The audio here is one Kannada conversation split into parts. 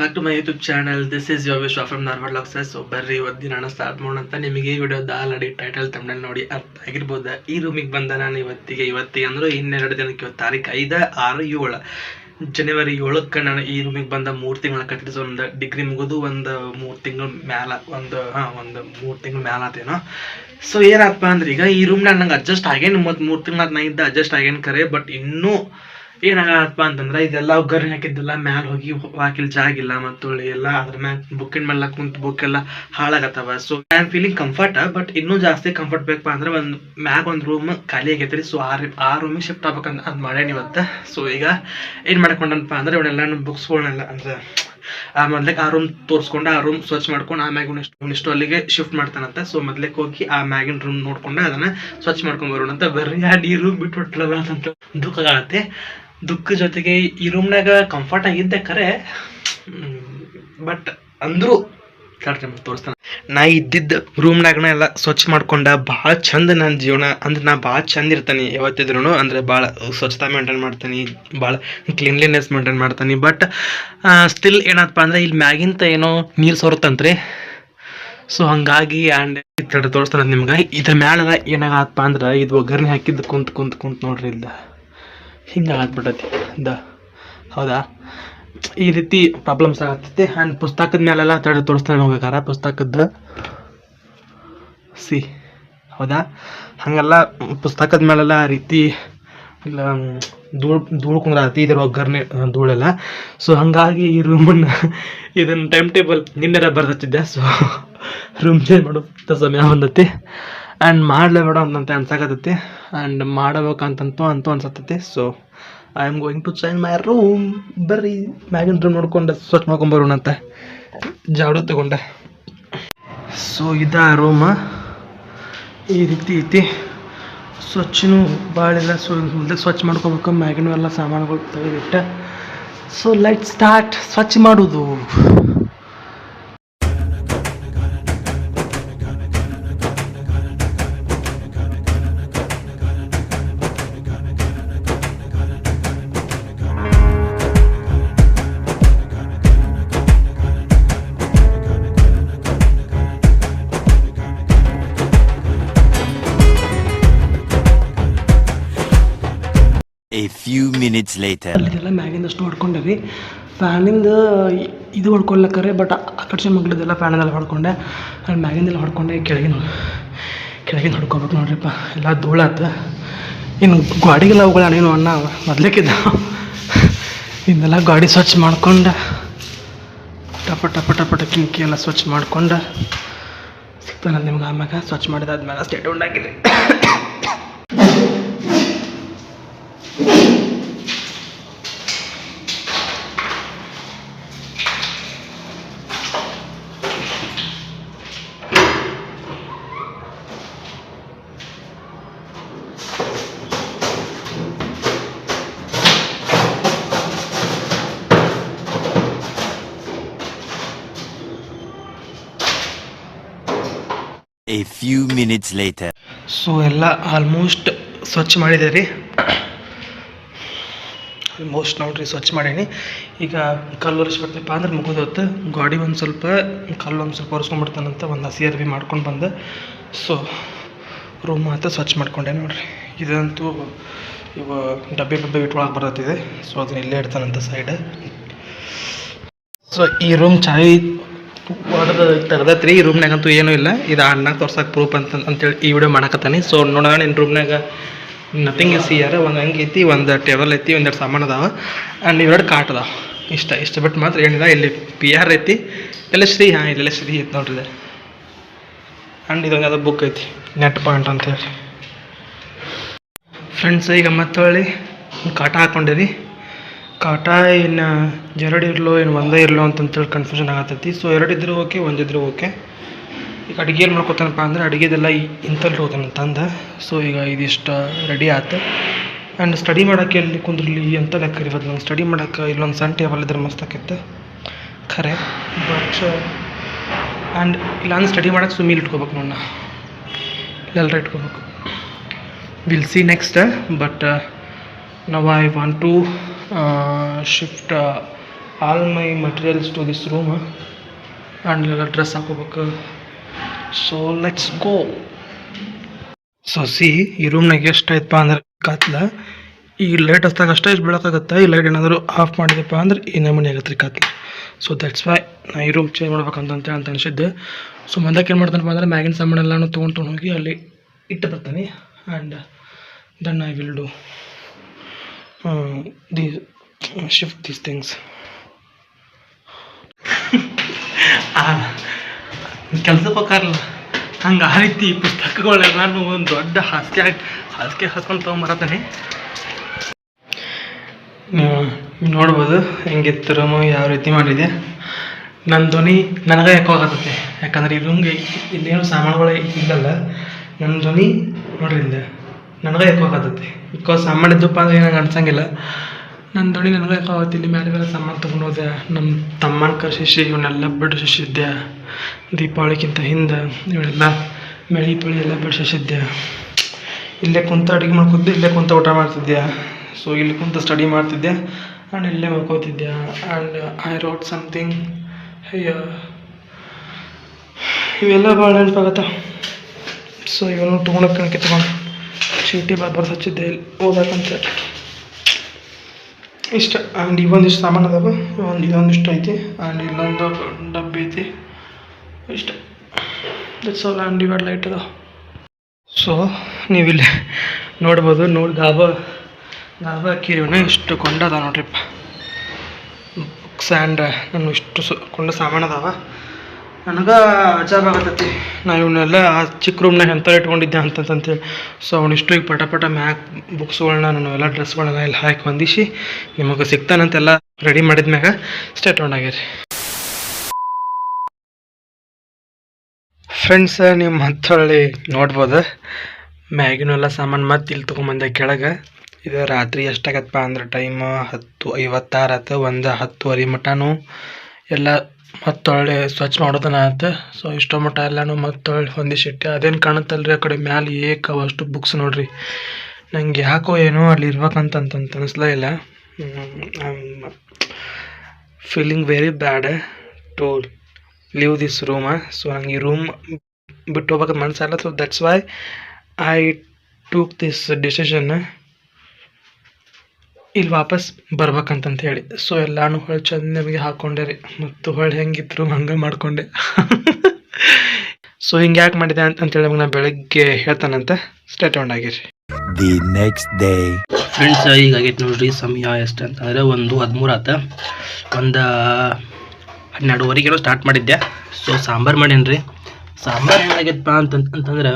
Back to my YouTube channel this is your Vishwa from normal ಲಾಕ್ಸಸ್ so ಬರ್ರಿ ಇವತ್ತು ದಿನ ಸ್ಟಾರ್ಟ್ ಮಾಡೋಣ ನಿಮಗೆ ಈ ವಿಡಿಯೋದ ಆಲ್ರೆಡಿ ಟೈಟಲ್ ತಮ್ಮನಲ್ಲಿ ನೋಡಿ ಅರ್ಥ ಆಗಿರ್ಬೋದು. ಈ ರೂಮಿಗೆ ಬಂದ ನಾನು ಇವತ್ತಿಗೆ ಇವತ್ತಿಗೆ ಅಂದರೆ ಇನ್ನೆರಡು ದಿನಕ್ಕೆ ಇವತ್ತು ತಾರೀಕು ಐದು, ಆರು, ಏಳು. ಜನವರಿ ಏಳಕ್ಕೆ ನಾನು ಈ ರೂಮಿಗೆ ಬಂದ ಮೂರು ತಿಂಗಳ ಸೊ ಒಂದು ಡಿಗ್ರಿ ಮುಗಿದು ಒಂದು ಮೂರು ತಿಂಗಳ ಮ್ಯಾಲ, ಒಂದು, ಹಾಂ, ಒಂದು ಮೂರು ತಿಂಗಳ ಮ್ಯಾಲ ಆತೇನೋ. ಸೊ ಏನಪ್ಪ ಅಂದ್ರೆ ಈಗ ಈ ರೂಮ್ನಾಗ ನಂಗೆ ಅಡ್ಜಸ್ಟ್ ಆಗೇನು ಮತ್ತು ಮೂರು ತಿಂಗಳ ನಾ ಇದ್ದ ಅಡ್ಜಸ್ಟ್ ಆಗೇನು ಕರೆ ಬಟ್ ಇನ್ನೂ ಏನಾಗತ್ತಪ್ಪ ಅಂತಂದ್ರ ಇದೆಲ್ಲ ಒಗ್ಗರಣೆ ಹಾಕಿದ್ದೆಲ್ಲ ಮ್ಯಾಲ ಹೋಗಿ ಹಾಕಿಲ್ ಜಾಗಿಲ್ಲ ಮತ್ತು ಎಲ್ಲ ಅದ್ರ ಮ್ಯಾಲ್ ಬುಕ್ಕಿನ ಮೇಲೆ ಕುಂತ ಬುಕ್ ಎಲ್ಲ ಹಾಳಾಗತ್ತವ. So I am feeling comfort but ಇನ್ನೂ ಜಾಸ್ತಿ ಕಂಫರ್ಟ್ ಬೇಕಪ್ಪ ಅಂದ್ರೆ ಒಂದು ಮ್ಯಾಗ ಒಂದು ರೂಮ್ ಖಾಲಿ ಆಗೈತ್ರಿ. ಸೊ ಆ ಆ ರೂಮಿಗೆ ಶಿಫ್ಟ್ ಆಗ್ಬೇಕಂತ ಅದು ಮಾಡೇನಿ ಇವತ್ತು. ಸೊ ಈಗ ಏನು ಮಾಡ್ಕೊಂಡನಪ್ಪ ಅಂದ್ರೆ ಇವನ್ನೆಲ್ಲ ಬುಕ್ಸ್ಗಳನ್ನೆಲ್ಲ ಅಂದ್ರೆ ಆ ಮೊದ್ಲಿಗೆ ಆ ರೂಮ್ ತೋರಿಸ್ಕೊಂಡು ಆ ರೂಮ್ ಸ್ವಚ್ಛ ಮಾಡ್ಕೊಂಡು ಆಮ್ಯಾಗ ಇವ್ನಿಷ್ಟು ಅಲ್ಲಿಗೆ ಶಿಫ್ಟ್ ಮಾಡ್ತಾನಂತ. ಸೊ ಮೊದ್ಲಿಗೆ ಹೋಗಿ ಆ ಮ್ಯಾಗಿನ ರೂಮ್ ನೋಡ್ಕೊಂಡು ಅದನ್ನ ಸ್ವಚ್ಛ ಮಾಡ್ಕೊಂಡ್ ಬರೋಣ ಅಂತ ಬರ್ರಿ, ಆ ನೀರು ಹೊಟ್ಲಲ್ಲ ಅಂತ ದುಃಖ ಆಗತ್ತೆ. ದುಃಖ ಜೊತೆಗೆ ಈ ರೂಮ್ನಾಗ ಕಂಫರ್ಟ್ ಆಗಿದ್ದೆ ಖರೆ ಬಟ್ ಅಂದ್ರೂ ತೋರಿಸ್ತಾನೆ. ನಾ ಇದ್ದಿದ್ದ ರೂಮ್ನಾಗನ ಎಲ್ಲ ಸ್ವಚ್ಛ ಮಾಡ್ಕೊಂಡ ಭಾಳ ಚಂದ ನನ್ನ ಜೀವನ. ಅಂದ್ರೆ ನಾ ಭಾಳ ಚಂದ ಇರ್ತಾನೆ ಯಾವತ್ತಿದ್ರು ಅಂದ್ರೆ ಭಾಳ ಸ್ವಚ್ಛತಾ ಮೇಂಟೈನ್ ಮಾಡ್ತಾನೆ, ಭಾಳ ಕ್ಲೀನ್ಲಿನೆಸ್ ಮೇಂಟೈನ್ ಮಾಡ್ತಾನೆ. ಬಟ್ ಸ್ಟಿಲ್ ಏನಪ್ಪ ಅಂದ್ರೆ ಇಲ್ಲಿ ಮ್ಯಾಗಿಂತ ಏನೋ ನೀರು ಸೋರುತ್ತಂತ್ರಿ. ಸೊ ಹಂಗಾಗಿ ಆ್ಯಂಡ್ ತೋರಿಸ್ತಾನೆ ನಿಮ್ಗೆ. ಇದ್ರ ಮ್ಯಾಲ ಏನಾಗತ್ತಪ್ಪ ಅಂದ್ರೆ ಇದು ಒಗ್ಗರಣೆ ಹಾಕಿದ್ದು ಕುಂತ್ ಕುಂತ್ ಕುಂತ್ ನೋಡ್ರಿ ಇಲ್ಲ ಹಿಂಗೆ ಆಗ್ಬಿಟ್ಟೈತಿ ದ, ಹೌದಾ? ಈ ರೀತಿ ಪ್ರಾಬ್ಲಮ್ಸ್ ಆಗತ್ತೈತಿ. ಆ್ಯಂಡ್ ಪುಸ್ತಕದ ಮೇಲೆಲ್ಲ ತಡೆ ತೋರಿಸ್ತಾನೆ ಹೋಗ್ಬೇಕಾರ ಪುಸ್ತಕದ ಸಿ, ಹೌದಾ? ಹಾಗೆಲ್ಲ ಪುಸ್ತಕದ ಮೇಲೆಲ್ಲ ಆ ರೀತಿ ಇಲ್ಲ, ಧೂಳು ಧೂಳು ಕುಂದ್ರತಿ ಇದ್ರ ಒಗ್ಗರಣೆ ಧೂಳೆಲ್ಲ. ಸೊ ಹಾಗಾಗಿ ಈ ರೂಮನ್ನು ಇದನ್ನು ಟೈಮ್ ಟೇಬಲ್ ನಿನ್ನೆರ ಬರ್ದತ್ತಿದ್ದೆ ಸೊ ರೂಮ್ ಚೇಂಜ್ ಮಾಡೋ ಸಮಯ ಬಂದೈತಿ. ಆ್ಯಂಡ್ ಮಾಡಲೇಬೇಡ ಅಂತ ಅನ್ಸಕತ್ತೈತಿ. ಆ್ಯಂಡ್ ಮಾಡಬೇಕಂತಂತೂ ಅಂತೂ ಅನ್ಸತ್ತೈತಿ. So I am going to change my room ಬರ್ರಿ, ಮ್ಯಾಗಿನ ರೂಮ್ ನೋಡ್ಕೊಂಡು, ಸ್ವಚ್ಛ ಮಾಡ್ಕೊಂಬರೋಣ ಅಂತ ಜಾಡು ತಗೊಂಡೆ. ಸೊ ಇದ ರೂಮ ಈ ರೀತಿ ಐತಿ. ಸ್ವಚ್ಛನೂ ಸೊ ಮುಂದೆ ಸ್ವಚ್ಛ ಮಾಡ್ಕೊಬೇಕು. ಮ್ಯಾಗಿನೂ ಎಲ್ಲ ಸಾಮಾನುಗಳು ತೆಗೆದಿಟ್ಟೆ. ಸೊ ಲೈಟ್ ಸ್ಟಾರ್ಟ್ ಸ್ವಚ್ಛ ಮಾಡೋದು minutes later. ಅಲ್ಲಿದೆಲ್ಲ ಮ್ಯಾಗಿಂದಷ್ಟು ಹೊಡ್ಕೊಂಡೆ ಫ್ಯಾನಿಂದ ಇದು ಹೊಡ್ಕೊಳ್ಳಕ್ಕರೆ ಬಟ್ ಆಕರ್ಷಣೆ ಮಗ್ಳದೆಲ್ಲ ಫ್ಯಾನದೆಲ್ಲ ಹೊಡ್ಕೊಂಡೆ ಅಲ್ಲಿ ಮ್ಯಾಗಿಂದೆಲ್ಲ ಹೊಡ್ಕೊಂಡೆ ಕೆಳಗಿನ ಕೆಳಗಿನ ಹೊಡ್ಕೊಬೇಕು ನೋಡ್ರಿಪ್ಪ ಎಲ್ಲ ಧೂಳಾತ ಇನ್ನು ಗಾಡಿಗೆಲ್ಲ ಹೋಗಲ್ಲ ನೀನು ಅಣ್ಣ ಮೊದ್ಲೇಕಿದ್ದ ಇನ್ನೆಲ್ಲ ಗಾಡಿ ಸ್ವಚ್ಛ ಮಾಡ್ಕೊಂಡು ಟಪ ಟಪ ಟಪ ಕಿಂಕಿ ಎಲ್ಲ ಸ್ವಚ್ಛ ಮಾಡ್ಕೊಂಡು ಸಿಗ್ತಾನೆ ನಿಮ್ಗೆ ಆಮ್ಯಾಗ ಸ್ವಚ್ಛ ಮಾಡಿದಾದ್ಮೇಲೆ ಸ್ಟೇಟ್ ಉಂಡಾಗಿದೆ minutes later. ಸೊ ಎಲ್ಲ ಆಲ್ಮೋಸ್ಟ್ ಸ್ವಚ್ಛ ಮಾಡಿದೆ ರೀ. ಆಲ್ಮೋಸ್ಟ್ ನೋಡ್ರಿ, ಸ್ವಚ್ಛ ಮಾಡೀನಿ. ಈಗ ಕಲ್ಲು ಒರೆಸ್ಬೇಕಪ್ಪ ಅಂದ್ರೆ ಮುಗಿದೋತು. ಗಾಡಿ ಒಂದು ಸ್ವಲ್ಪ, ಕಲ್ಲು ಒಂದು ಸ್ವಲ್ಪ ಒರೆಸ್ಕೊಂಡ್ಬಿಡ್ತಾನಂತ ಒಂದು ಹಸಿ ಅರ್ವಿ ಮಾಡ್ಕೊಂಡು ಬಂದೆ. ಸೊ ರೂಮ್ ಮಾತ್ರ ಸ್ವಚ್ಛ ಮಾಡ್ಕೊಂಡೆ ನೋಡ್ರಿ. ಇದಂತೂ ಇವ ಡಬ್ಬೆ ಡಬ್ಬೆ ಇಟ್ಕೊಳಕ್ಕೆ ಬರತ್ತಿದೆ. ಸೊ ಅದನ್ನ ಇಲ್ಲೇ ಇಡ್ತಾನಂತ ಸೈಡ್ ಸೊ ಈ ರೂಮ್ ಚಾವಿ ಹೊಡೆದು ರೀ ಈ ರೂಮ್ನಾಗಂತೂ ಏನೂ ಇಲ್ಲ. ಇದು ಅಣ್ಣಾಗ ತೋರ್ಸಕ್ಕೆ ಪ್ರೂಫ್ ಅಂತ ಅಂತೇಳಿ ಈ ವಿಡಿಯೋ ಮಾಡಕತ್ತಾನೆ. ಸೊ ನೋಡೋಣ ನಿನ್ನ ರೂಮ್ನಾಗ ನಥಿಂಗ್ ಇಸ್ ಇಯರ್ ಒಂದು ಹಂಗೆ ಐತಿ, ಒಂದು ಟೇಬಲ್ ಐತಿ, ಒಂದೆರಡು ಸಾಮಾನು ಅದಾವ. ಆ್ಯಂಡ್ ಇವೆರಡು ಕಾಟ್ ಅದಾವ. ಇಷ್ಟ ಇಷ್ಟ ಬಿಟ್ಟು ಮಾತ್ರ ಏನಿದೆ ಇಲ್ಲಿ ಪಿ ಆರ್ ಐತಿ ಎಲ್ಲ ಶ್ರೀ, ಹಾಂ ಇಲ್ಲೆಲ್ಲ ಶ್ರೀ ಐತಿ ನೋಡ್ರಿ ಇದೆ. ಆ್ಯಂಡ್ ಇದೊಂದು ಯಾವುದೋ ಬುಕ್ ಐತಿ ನೆಟ್ ಪಾಯಿಂಟ್ ಅಂತೇಳಿ. ಫ್ರೆಂಡ್ಸ್ ಈಗ ಮತ್ತೊಳ್ಳಿ ಕಾಟ ಹಾಕ್ಕೊಂಡಿರಿ ಕಾಟ ಇನ್ನು ಎರಡು ಇರಲೋ, ಏನು ಒಂದೇ ಇರಲೋ ಅಂತಂತೇಳಿ ಕನ್ಫ್ಯೂಷನ್ ಆಗತ್ತೈತಿ. ಸೊ ಎರಡಿದ್ರು ಓಕೆ ಒಂದಿದ್ರು ಓಕೆ ಈಗ ಅಡುಗೆ ಏನು ಮಾಡ್ಕೊತಾನಪ್ಪ ಅಂದ್ರೆ ಅಡುಗೆದೆಲ್ಲ ಇಂತಲ್ಲಿ ಹೋಗ್ತಾನೆ ತಂದ ಸೊ ಈಗ ಇದಿಷ್ಟು ರೆಡಿ ಆಯ್ತು ಆ್ಯಂಡ್ ಸ್ಟಡಿ ಮಾಡೋಕ್ಕೆ ಎಲ್ಲಿ ಕುಂದ್ರಲಿ ಅಂತ ಲೆಕ್ಕ ಇವತ್ತು ನಂಗೆ ಸ್ಟಡಿ ಮಾಡೋಕ್ಕೆ ಇಲ್ಲೊಂದು ಸಣ್ಣ ಟೇಬಲ್ ಇದ್ರೆ ಮಸ್ತ್ ಆಕೈತೆ. ಖರೆ. ಬಟ್ ಆ್ಯಂಡ್ ಇಲ್ಲಾಂದ್ರೆ ಸ್ಟಡಿ ಮಾಡೋಕ್ಕೆ ಸುಮ್ಮನೆ ಇಟ್ಕೋಬೇಕು ನೋಡ ಇಲ್ಲೆಲ್ಲರ ಇಟ್ಕೋಬೇಕು. ವಿಲ್ ಸಿ ನೆಕ್ಸ್ಟ್ ಬಟ್ ನಾವು I want to shift all my materials to this room and ಎಲ್ಲ ಡ್ರೆಸ್ ಹಾಕೋಬೇಕು. So let's go so see ಈ ರೂಮ್ನಾಗ ಎಷ್ಟು ಆಯ್ತಪ್ಪ ಅಂದ್ರೆ ಕತ್ಲ. ಈ ಲೈಟ್ ಹಚ್ಚಿದಾಗ ಅಷ್ಟೇ ಇಷ್ಟು ಬೀಳಕಾಗತ್ತೆ ಈ ಲೈಟ್ ಏನಾದರೂ ಆಫ್ ಮಾಡಿದಪ್ಪ ಅಂದ್ರೆ ಈ ನಮೂನಿ ಆಗತ್ತೆ ರೀ ಕತ್ಲ. ಸೊ ದಟ್ಸ್ ವೈ ನಾ ಈ ರೂಮ್ ಚೇಂಜ್ ಮಾಡ್ಬೇಕಂತ ಅಂತ ಅನಿಸಿದ್ದೆ. ಸೊ ಮಂದಕ್ಕೆ ಏನು ಮಾಡ್ತಾನಪ್ಪ ಅಂದ್ರೆ ಮ್ಯಾಗಿನ ಸಾಮಾನೆಲ್ಲನೂ ತೊಗೊಂಡು ತೊಗೊಂಡು ಹೋಗಿ ಅಲ್ಲಿ ಇಟ್ಟು ಬರ್ತಾನೆ. And then I will do the shift these things ಕೆಲ್ಸಕ್ಕೆ ಹೋಗಾರಲ್ಲ ಹಂಗೆ ಆ ರೀತಿ ಪುಸ್ತಕಗಳೆಲ್ಲಾನು ಒಂದು ದೊಡ್ಡ ಹಾಸಿಗೆ ಹಾಸಿಗೆ ಹಾಸ್ಕೊಂಡು ತೊಗೊಂಬರತ್ತಾನೆ. ನೀವು ನೋಡ್ಬೋದು ಹೆಂಗಿತ್ತು ರೂಮು ಯಾವ ರೀತಿ ಮಾಡಿದೆ. ನನ್ನ ಧ್ವನಿ ನನಗೆ ಯಾಕೋ ಆಗತ್ತೆ ಯಾಕಂದ್ರೆ ಈ ರೂಮ್ಗೆ ಇಲ್ಲೇನು ಸಾಮಾನುಗಳು ಇಲ್ಲಲ್ಲ. ನನ್ನ ಧ್ವನಿ ನೋಡ್ರಿ ಇಲ್ಲಿ. ನನಗೆ ಯಾಕೋ ಆಗತ್ತೆ ಬಿಕಾಸ್ ಸಾಮಾನ್ಯ ದುಪ್ಪ ಅಂದ್ರೆ ಏನಂಗೆ ಅನ್ಸಂಗಿಲ್ಲ. ನನ್ನ ದೊಡ್ಡಿ ನನಗೆ ಯಾಕೋ ಆಗತ್ತೆ ಇಲ್ಲಿ ಮೇಲೆ ಮೇಲೆ ಸಾಮಾನು ತೊಗೊಂಡು ಹೋದೆ. ನಮ್ಮ ತಮ್ಮನ ಕರ್ಸಿಸಿ ಇವನ್ನೆಲ್ಲ ಬಿಡಿಸಿದ್ದೆ ದೀಪಾವಳಿಗಿಂತ ಹಿಂದೆ ಇವನ್ನೆಲ್ಲ ಮೆಳಿ ಪಳಿ ಎಲ್ಲ ಬಿಡಿಸಿದ್ದೆ ಇಲ್ಲೇ ಕುಂತ ಅಡುಗೆ ಮಾಡ್ಕೊತಿದ್ದೆ, ಇಲ್ಲೇ ಕುಂತ ಊಟ ಮಾಡ್ತಿದ್ದೆ. ಸೊ ಇಲ್ಲಿ ಕುಂತ ಸ್ಟಡಿ ಮಾಡ್ತಿದ್ದೆ. ಆ್ಯಂಡ್ ಇಲ್ಲೇ ಮಲ್ಕೋತಿದ್ದೆ. ಆ್ಯಂಡ್ ಐ ರೋಟ್ ಸಮಥಿಂಗ್ ಅಯ್ಯ ಇವೆಲ್ಲ ಭಾಳ ನೆನಪಾಗತ್ತ. ಸೊ ಇವನು ತೊಗೊಳಕ್ಕೆ ಕಣಕ್ಕೆ ತೊಗೊಂಡು ಚೀಟಿ ಬರ್ ಬರ್ದು ಹಚ್ಚಿದ್ದೆ ಇಲ್ಲಿ ಓದಕ್ಕಂತ ಇಷ್ಟ ಆ್ಯಂಡ್ ಇವೊಂದಿಷ್ಟು ಸಾಮಾನು ಅದಾವ. ಒಂದು ಇದೊಂದಿಷ್ಟು ಐತಿ ಆ್ಯಂಡ್ ಇಲ್ಲೊಂದು ಡಬ್ಬಿ ಐತಿ. ಇಷ್ಟ. ದಟ್ಸ್ ಆಲ್ ಆ್ಯಂಡ್ ಇವಾಗ ಲೈಟ್ ಅದ ಸೊ ನೀವಿಲ್ಲಿ ನೋಡ್ಬೋದು, ನೋಡಿ ದಾಬಾ ದಾಬಾ ಹಾಕಿರಿವನ ಇಷ್ಟು ಕೊಂಡದ ನೋಡ್ರಿಪ್ಪ. ಬುಕ್ಸ್ ಆ್ಯಂಡ್ ನಾನು ಇಷ್ಟು ಸ ಕೊಂಡ ಸಾಮಾನು ಅದಾವ. ನನಗೆ ಅಜಾಬ್ ಆಗತ್ತೈತಿ ನಾ ಇವನ್ನೆಲ್ಲ ಚಿಕ್ಕ ರೂಮ್ನಾಗ ಎಂತ ಇಟ್ಕೊಂಡಿದ್ದೆ ಅಂತಂತಂತೇಳಿ. ಸೊ ಅವನಿಷ್ಟು ಈಗ ಪಟ ಪಟ ಮ್ಯಾಕ್ ಬುಕ್ಸ್ಗಳನ್ನ ನಾನು ಎಲ್ಲ ಡ್ರೆಸ್ಗಳನ್ನ ಇಲ್ಲಿ ಹಾಕಿ ಹೊಂದಿಸಿ ನಿಮಗೆ ಸಿಗ್ತಾನಂತೆಲ್ಲ ರೆಡಿ ಮಾಡಿದ್ಮ್ಯಾಗ ಸ್ಟೇಟ್ ಆನ್ ಆಗ್ಯಾರಿ ಫ್ರೆಂಡ್ಸ್ ನೀವು ಮತ್ತೊಳ್ಳಿ ನೋಡ್ಬೋದು. ಮ್ಯಾಗಿನೆಲ್ಲ ಸಾಮಾನು ಮತ್ತೆ ಇಲ್ಲಿ ತೊಗೊಂಬಂದೆ ಕೆಳಗೆ. ಇದು ರಾತ್ರಿ ಎಷ್ಟಾಗತ್ತಪ್ಪ ಅಂದ್ರೆ ಟೈಮ್ ಹತ್ತು ಐವತ್ತಾರು ಆತು, ಒಂದು ಹತ್ತುವರೆ ಮಟನು. ಎಲ್ಲ ಮತ್ತೊಳ್ಳೆ ಸ್ವಚ್ಛ ಮಾಡೋದನ್ನ ಆತು ಸೊ ಇಷ್ಟೋ ಮಟ್ಟ ಎಲ್ಲನೂ ಮತ್ತೊಳ್ಳೆ ಹೊಂದಿಸಿಟ್ಟೆ ಅದೇನು ಕಾಣುತ್ತಲ್ರಿ ಆ ಕಡೆ ಮ್ಯಾಲೆ ಏಕ ಅಷ್ಟು ಬುಕ್ಸ್ ನೋಡ್ರಿ. ನಂಗೆ ಯಾಕೋ ಏನೋ ಅಲ್ಲಿ ಇರ್ಬೇಕಂತ ಅಂತ ಅನಿಸ್ಲೇ ಇಲ್ಲ. Feeling very bad to leave this room so ನಂಗೆ ಈ ರೂಮ್ ಬಿಟ್ಟು ಹೋಗ್ಬೇಕಂತ ಮನಸ್ಸಲ್ಲ so that's why I took this decision ಇಲ್ಲಿ ವಾಪಸ್ ಬರ್ಬೇಕಂತಂತ ಹೇಳಿ. ಸೊ ಎಲ್ಲಾನು ಹೊಳ್ ಚಂದ ನಿಮಗೆ ಹಾಕೊಂಡೆ ರೀ. ಮತ್ತು ಹೊಳ್ಳಿ ಹೆಂಗಿದ್ರು ಹಂಗೆ ಮಾಡಿಕೊಂಡೆ. ಸೊ ಹಿಂಗೆ ಯಾಕೆ ಮಾಡಿದೆ ಅಂತ ಅಂತೇಳಿ ನಮಗೆ ನಾ ಬೆಳಗ್ಗೆ ಹೇಳ್ತಾನಂತೆ. ಸ್ಟೇಟ್ ಔಂಡ್ ಆಗಿರಿ. ದಿ ನೆಕ್ಸ್ಟ್ ಡೇ ಫ್ರೆಂಡ್ಸ್ ಈಗ ಆಗೈತೆ ನೋಡ್ರಿ. ಸಮಯ ಎಷ್ಟು ಅಂತಂದ್ರೆ ಒಂದು ಹದಿಮೂರು ಆತ. ಒಂದು ಹನ್ನೆರಡುವರೆಗೇನೋ ಸ್ಟಾರ್ಟ್ ಮಾಡಿದ್ದೆ. ಸೊ ಸಾಂಬಾರು ಮಾಡೇನಿ ರೀ ಸಾಂಬಾರು ಏನಾಗೈತಪ್ಪ ಅಂತ ಅಂತಂದ್ರೆ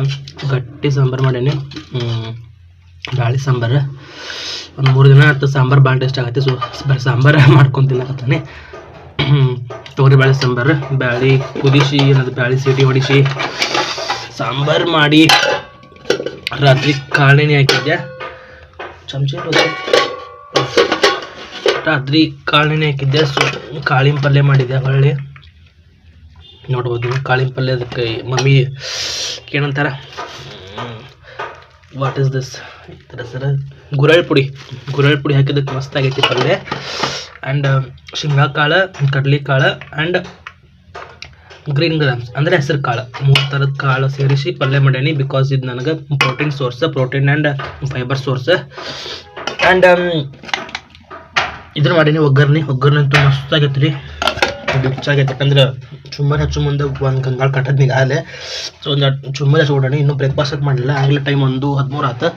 ಗಟ್ಟಿ ಸಾಂಬಾರು ಮಾಡೇನಿ. ಬ್ಯಾಳಿ ಸಾಂಬಾರು. ಒಂದು ಮೂರು ದಿನ ಆಯ್ತು ಸಾಂಬಾರು ಭಾಳ ಟೇಸ್ಟ್ ಆಗತ್ತೆ. ಸೊ, ಬರೀ ಸಾಂಬಾರು ಮಾಡ್ಕೊಂಡು ತಿನ್ನಕತ್ತಾನೆ. ತೊಗರಿ ಬೇಳೆ ಸಾಂಬಾರು, ಬ್ಯಾಳಿ ಕುದಿಸಿ ಏನದು ಬ್ಯಾಳಿ ಸೀಟಿ ಹೊಡಿಸಿ ಸಾಂಬಾರು ಮಾಡಿ ರಾತ್ರಿ ಕಾಳೆಣ್ಣೆ ಹಾಕಿದ್ದೆ ಚಮಚ ರಾತ್ರಿ ಕಾಳೆಣ್ಣೆ ಹಾಕಿದ್ದೆ ಸೊ ಕಾಳಿನ ಪಲ್ಯ ಮಾಡಿದ್ದೆ ಹೊಳ್ಳಿ ನೋಡ್ಬೋದು ಕಾಳಿನ ಪಲ್ಯ ಅದಕ್ಕೆ ಮಮ್ಮಿ ಏನಂತಾರ ವಾಟ್ ಇಸ್ ದಿಸ್ ಇದರ ಸರ. ಗುರಳ್ ಪುಡಿ. ಗುರಳ್ ಪುಡಿ ಹಾಕಿದ್ದಕ್ಕೆ ಮಸ್ತಾಗೈತಿ ಪಲ್ಯ ಆ್ಯಂಡ್ ಶೇಂಗಾ ಕಾಳು ಕಡಲೆ ಕಾಳು ಆ್ಯಂಡ್ ಗ್ರೀನ್ ಗ್ರಾಮ್ಸ್ ಅಂದರೆ ಹೆಸರು ಕಾಳು. ಮೂರು ಥರದ ಕಾಳು ಸೇರಿಸಿ ಪಲ್ಯ ಮಾಡ್ಯಾನಿ ಬಿಕಾಸ್ ಇದು ನನಗೆ protein source protein and fibre source and ಇದನ್ನ ಮಾಡೀನಿ ಒಗ್ಗರ್ನಿ ಒಗ್ಗರಣೆ ಅಂತೂ ಮಸ್ತ್ ಆಗೈತೆ ರೀ ರಿಚ್ ಆಗೈತೆ ಯಾಕಂದ್ರೆ ಚುಮ್ಮರಿ ಹಚ್ಚು ಮುಂದೆ ಒಂದು ಗಂಗಾಳ ಕಟ್ಟದ್ನೀಗ ನಿಗಾಲೆ ಸೊ ಒಂದು ಚುಮ್ಮರಿ ಹಚ್ಚಿ ಇನ್ನೂ ಬ್ರೇಕ್ಫಾಸ್ಟ್ ಮಾಡಲಿಲ್ಲ. ಆಗಲೇ ಟೈಮ್ ಒಂದು ಹದಿಮೂರು ಆತು.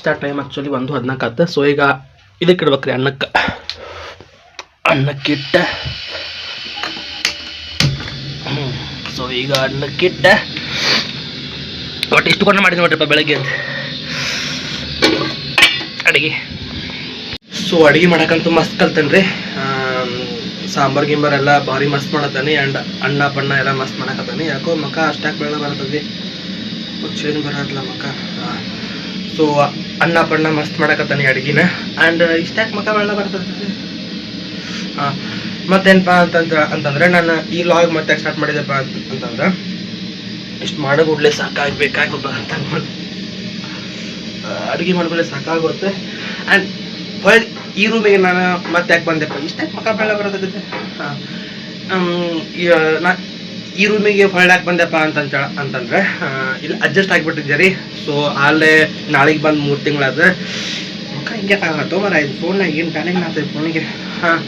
ಸ್ಟಾರ್ಟ್ ಟೈಮ್ ಆ್ಯಕ್ಚುಲಿ ಒಂದು ಹದಿನಾಲ್ಕು ಆತ. ಸೊ ಈಗ ಇದಕ್ಕೆ ಇಡ್ಬೇಕ್ರಿ ಅನ್ನಕ್ಕೆ. ಅನ್ನಕ್ಕಿಟ್ಟ ಸೊ ಈಗ ಅನ್ನಕ್ಕಿಟ್ಟ ಒಟ್ಟು ಇಷ್ಟು ಕೊಂಡು ಮಾಡಿದ್ವಿ ನೋಡ್ರಿಪ್ಪ ಬೆಳಗ್ಗೆ ಅಡುಗೆ. ಸೊ ಅಡುಗೆ ಮಾಡಕ್ಕಂತೂ ಮಸ್ತ್ ಕಲ್ತೇನೆ ರೀ ಸಾಂಬಾರ್ ಗಿಂಬಾರ್ ಎಲ್ಲ ಭಾರಿ ಮಸ್ತ್ ಮಾಡತ್ತಾನೆ ಆ್ಯಂಡ್ ಅಣ್ಣ ಪಣ್ಣ ಎಲ್ಲ ಮಸ್ತ್ ಮಾಡಕತ್ತಾನೆ. ಯಾಕೋ ಮಕ್ಕ ಅಷ್ಟಾಗಿ ಬೆಳ್ಳ ಬರ್ತದೆ ಚೇಂಜ್ ಬರತ್ತಲ್ಲ ಮಕ್ಕ ಸೊ ಅಣ್ಣ ಪಣ್ಣ ಮಸ್ತ್ ಮಾಡಕತ್ತಾನೆ ಅಡುಗೆನ. ಆ್ಯಂಡ್ ಇಷ್ಟಾಗಿ ಮಕ್ಕ ಬೆಳ್ಳ ಬರ್ತದೆ ಹಾಂ ಮತ್ತೇನಪ್ಪ ಅಂತಂದ್ರೆ ಅಂತಂದ್ರೆ ನಾನು ಈ ಲಾಗ್ ಮತ್ತೆ ಸ್ಟಾರ್ಟ್ ಮಾಡಿದೆಪ್ಪ ಅಂತ, ಅಂತಂದ್ರೆ, ಇಷ್ಟು ಮಾಡೋ ಕೂಡಲೇ ಸಾಕಾಗಿ ಅಂತ ಅನ್ಕೊಂಡು. ಅಡುಗೆ ಮಾಡ್ಕೊಳ್ಳೆ ಸಾಕಾಗುತ್ತೆ ಆ್ಯಂಡ್ ಈ ರೂಮಿಗೆ ನಾನು ಮತ್ತೆ ಯಾಕೆ ಬಂದೆಪ್ಪ? ಇಷ್ಟೇ ಮಕ್ಕ ಬೆಳ ಬರೋದಾಗುತ್ತೆ? ನಾ ಈ ರೂಮಿಗೆ ಹೊಳ್ಳಾಕ್ ಬಂದೆಪ್ಪ ಅಂತಂತ ಅಂತಂದ್ರೆ ಇಲ್ಲಿ ಅಡ್ಜಸ್ಟ್ ಆಗಿಬಿಟ್ಟಿದ್ದೆ ರೀ? ಸೊ ಅಲ್ಲೇ ನಾಳೆಗೆ ಬಂದು ಮೂರು ತಿಂಗಳಾದ್ರೆ ಮಕ್ಕ ಹಿಂಗೆ ಆಗತ್ತೋ ಮರ ಇದು ಫೋನ್ನಾಗ ಏನು ಪ್ಯಾನಿಂಗ್ ಆಗ್ತದೆ ಫೋನಿಗೆ ಹಾಂ.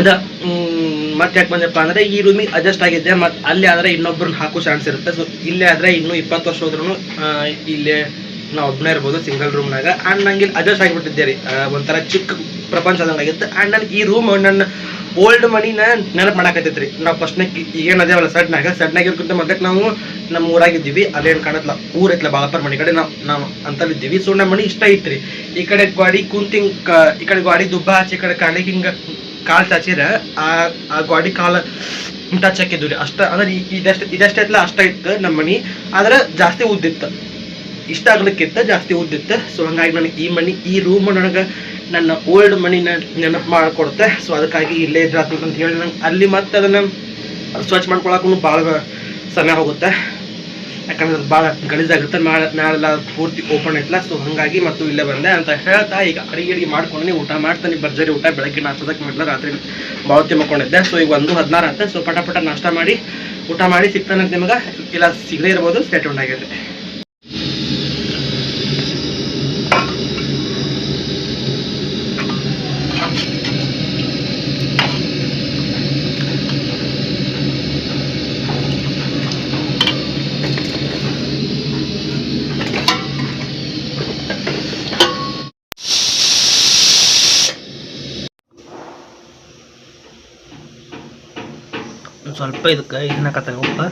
ಅದ ಮತ್ತೆ ಯಾಕೆ ಬಂದಪ್ಪ ಅಂದ್ರೆ ಈ ರೂಮಿಗೆ ಅಡ್ಜಸ್ಟ್ ಆಗಿದ್ದೆ, ಮತ್ತು ಅಲ್ಲಿ ಆದ್ರೆ ಇನ್ನೊಬ್ರನ್ನ ಹಾಕೋ ಚಾನ್ಸ್ ಇರುತ್ತೆ. ಸೊ ಇಲ್ಲೇ ಆದ್ರೆ ಇನ್ನೂ ಇಪ್ಪತ್ತು ವರ್ಷ ಹೋದ್ರೂ ಇಲ್ಲೇ ನಾವು ಒಬ್ಬನೇ ಇರ್ಬೋದು ಸಿಂಗಲ್ ರೂಮ್ನಾಗ ಆ್ಯಂಡ್ ನಂಗೆ ಇಲ್ಲಿ ಅಡ್ಜಸ್ಟ್ ಆಗಿಬಿಟ್ಟಿದ್ದೆ ರೀ. ಒಂಥರ ಚಿಕ್ಕ ಪ್ರಪಂಚ ಆದಂಗಾಗಿತ್ತು. ಆ್ಯಂಡ್ ನನಗೆ ಈ ರೂಮ್ ನನ್ನ ಓಲ್ಡ್ ಮನಿನ ನೆನಪು ಮಾಡಾಕತ್ತೈತೆ ರೀ. ನಾವು ಫಸ್ಟ್ನಾಗ ಏನು ಅದೇವಲ್ಲ ಸಡ್ನಾಗ ಸಡ್ನಾಗ ಇರ್ಕೊಂತ ಮೊದಲಕ್ಕೆ ನಾವು ನಮ್ಮ ಊರಾಗಿದ್ದೀವಿ. ಅದೇನು ಕಾಣತ್ಲ? ಊರ್ ಐತ್ಲ ಮನೆ ಕಡೆ. ನಾವು ನಾವು ಅಂತಲ್ಲಿದ್ದೀವಿ. ಸೊ ನಮ್ಮ ಮನೆ ಇಷ್ಟ ರೀ ಈ ಕಡೆ ಗಾಡಿ ಕುಂತಿಂಗ್ ಈ ಕಡೆ ಗಾಡಿ ದುಬ್ಬ ಆಚೆ ಈ ಕಡೆ ಕಾಲಿಗೆ ಹಿಂಗೆ ಕಾಲು ಚಾಚಿರ, ಆ ಆ ಗಾಡಿ ಕಾಲು ಟಚ್ ಹಾಕಿದ್ವಿ ರೀ. ಅಷ್ಟ ಅಂದ್ರೆ ಇದಷ್ಟು ಇದಷ್ಟೇ ಐತ್ಲ ಅಷ್ಟ ಇತ್ತು ನಮ್ಮ ಮನೆ. ಆದ್ರೆ ಜಾಸ್ತಿ ಉದ್ದಿತ್ತು. ಇಷ್ಟ ಆಗ್ಲಿಕ್ಕಿಂತ ಜಾಸ್ತಿ ಉದ್ದಿತ್ತು. ಸೊ ಹಂಗಾಗಿ ನನಗೆ ಈ ಮನಿ, ಈ ರೂಮ್ ನನಗೆ ನನ್ನ ಓಲ್ಡ್ ಮನಿನ ನೆನಪು ಮಾಡಿಕೊಡುತ್ತೆ ಸೊ ಅದಕ್ಕಾಗಿ ಇಲ್ಲೇ ಅಂತ ಹೇಳಿ ನಂಗೆ ಅಲ್ಲಿ ಮತ್ತೆ ಅದನ್ನು ಸ್ವಚ್ಛ ಮಾಡ್ಕೊಳಕ್ಕೂ ಭಾಳ ಸಮಯ ಹೋಗುತ್ತೆ. ಯಾಕಂದ್ರೆ ಅದು ಭಾಳ ಗಲೀಜಾಗುತ್ತೆ ನಾಳೆ, ನಾಳೆಲ್ಲ ಪೂರ್ತಿ ಓಪನ್ ಐತಲ್ಲ ಸೊ ಹಾಗಾಗಿ ಮತ್ತು ಇಲ್ಲೇ ಬಂದೆ ಅಂತ ಹೇಳ್ತಾ ಈಗ ಅಡಿಗೆ ಅಡಿಗೆ ಮಾಡ್ಕೊಂಡು ಊಟ ಮಾಡ್ತಾನೆ. ಭರ್ಜರಿ ಊಟ ಬೆಳಗ್ಗೆ ನಾಷ್ಟದಕ್ಕೆ ಮಾಡಿಲ್ಲ ರಾತ್ರಿ ಬಾವತಿ ಮಾಡ್ಕೊಂಡಿದ್ದೆ ಸೊ ಈಗ ಒಂದು ಹದಿನಾರು ಅಂತ ಸೊ ಪಟ ಪಟ ನಾಷ್ಟ ಮಾಡಿ, ಊಟ ಮಾಡಿ ಸಿಗ್ತಾನೆ ನಿಮಗೆ. ಇಲ್ಲ, ಸಿಗದೇ ಇರ್ಬೋದು. ಸ್ಟೇಟ್ ಆಗೈತೆ ಒಂದು ಸ್ವಲ್ಪ ಇದಕ್ಕೆ ಇದನ್ನ ಹಾಕತ್ತಾನೆ ಉಪ್ಪು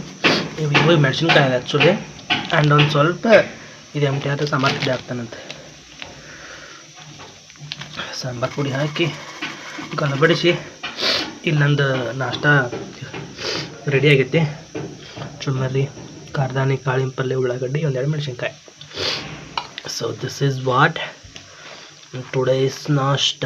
ಇವು ಮೆಣಸಿನ್ಕಾಯಿ ಅದ ಆ್ಯಕ್ಚುಲಿ ಆ್ಯಂಡ್ ಒಂದು ಸ್ವಲ್ಪ ಇದು ಎಂ ಟಿ ಆದ್ರೆ ಸಾಂಬಾರು ಪುಡಿ ಹಾಕ್ತಾನಂತೆ ಸಾಂಬಾರು ಪುಡಿ ಹಾಕಿ ಗಲಬಡಿಸಿ ಇಲ್ಲೊಂದು ನಾಷ್ಟ ರೆಡಿ ಆಗೈತಿ. ಚುಮ್ಮರಿ ಕಾರ್ದಾನಿ ಕಾಳಿನ ಪಲ್ಯ ಉಳ್ಳಾಗಡ್ಡಿ, ಒಂದೆರಡು ಮೆಣಸಿನ್ಕಾಯಿ. So this is what today's ನಾಷ್ಟ.